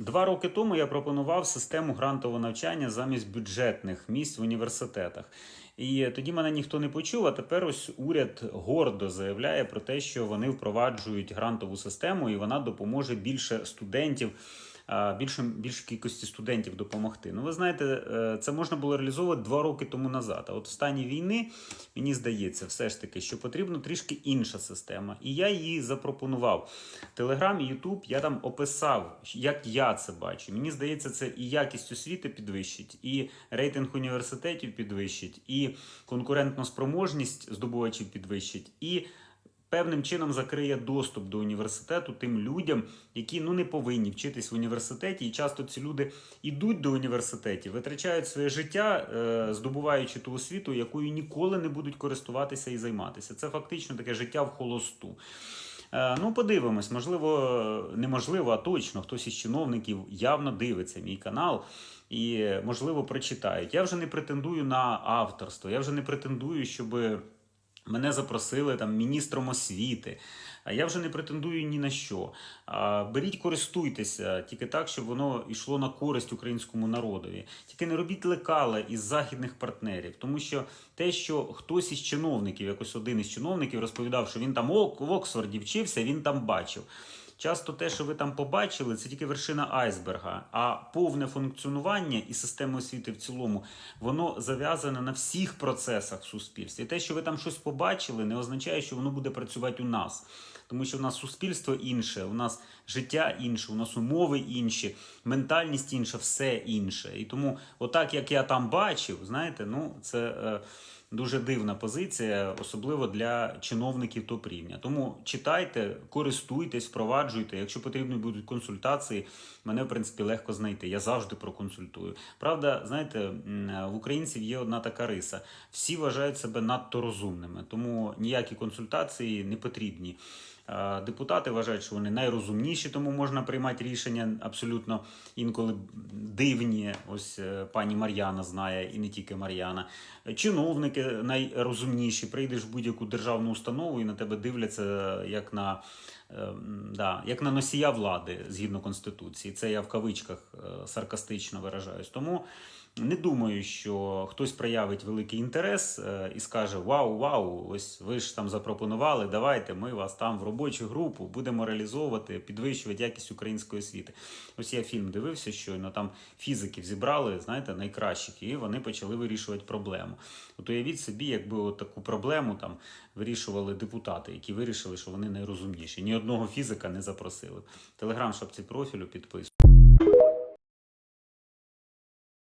Два роки тому я пропонував систему грантового навчання замість бюджетних місць в університетах. І тоді мене ніхто не почув. А тепер ось уряд гордо заявляє про те, що вони впроваджують грантову систему, і вона допоможе більше студентів. Більше більш кількості студентів допомогти. Ну, ви знаєте, е, це можна було реалізовувати два роки тому назад. А от в стані війни мені здається, все ж таки, що потрібна трішки інша система. І я її запропонував. Телеграм Ютуб я там описав, як я це бачу. Мені здається, це і якість освіти підвищить, і рейтинг університетів підвищить, і конкурентну спроможність здобувачів підвищить, і певним чином закриє доступ до університету тим людям, які ну не повинні вчитись в університеті. І часто ці люди йдуть до університетів, витрачають своє життя, е, здобуваючи ту освіту, якою ніколи не будуть користуватися і займатися. Це фактично таке життя в холосту. Е, Ну, подивимось, можливо, неможливо, а точно хтось із чиновників явно дивиться мій канал і, можливо, прочитають. Я вже не претендую на авторство, я вже не претендую, щоб мене запросили там міністром освіти. Я вже не претендую ні на що. Беріть, користуйтеся тільки так, щоб воно йшло на користь українському народові. Тільки не робіть лекала із західних партнерів, тому що те, що хтось із чиновників, якось один із чиновників розповідав, що він там в Оксфорді вчився, він там бачив. Часто те, що ви там побачили, це тільки вершина айсберга. А повне функціонування і системи освіти в цілому, воно зав'язане на всіх процесах в суспільстві. Те, що ви там щось побачили, не означає, що воно буде працювати у нас. Тому що в нас суспільство інше, у нас життя інше, у нас умови інші, ментальність інша, все інше. І тому, отак як я там бачив, знаєте, ну це. Дуже дивна позиція, особливо для чиновників топ-рівня. Тому читайте, користуйтесь, впроваджуйте. Якщо потрібні будуть консультації, мене в принципі легко знайти. Я завжди проконсультую. Правда, знаєте, в українців є одна така риса: всі вважають себе надто розумними, тому ніякі консультації не потрібні. А Депутати вважають, що вони найрозумніші, тому можна приймати рішення абсолютно інколи дивні. Ось е, пані Мар'яна знає, і не тільки Мар'яна. Чиновники найрозумніші. Прийдеш в будь-яку державну установу і на тебе дивляться як на, е, да, як на носія влади згідно конституції. Це я в кавичках е, саркастично виражаюсь. Тому. Не думаю, що хтось проявить великий інтерес е, і скаже: Вау, вау, ось ви ж там запропонували, давайте ми вас там в робочу групу будемо реалізовувати, підвищувати якість української освіти. Ось я фільм дивився щойно, там фізиків зібрали, знаєте, найкращих, і вони почали вирішувати проблему. От уявіть собі, якби от таку проблему там вирішували депутати, які вирішили, що вони найрозумніші. Одного фізика не запросили. Телеграм шапці профілю підписуйтесь.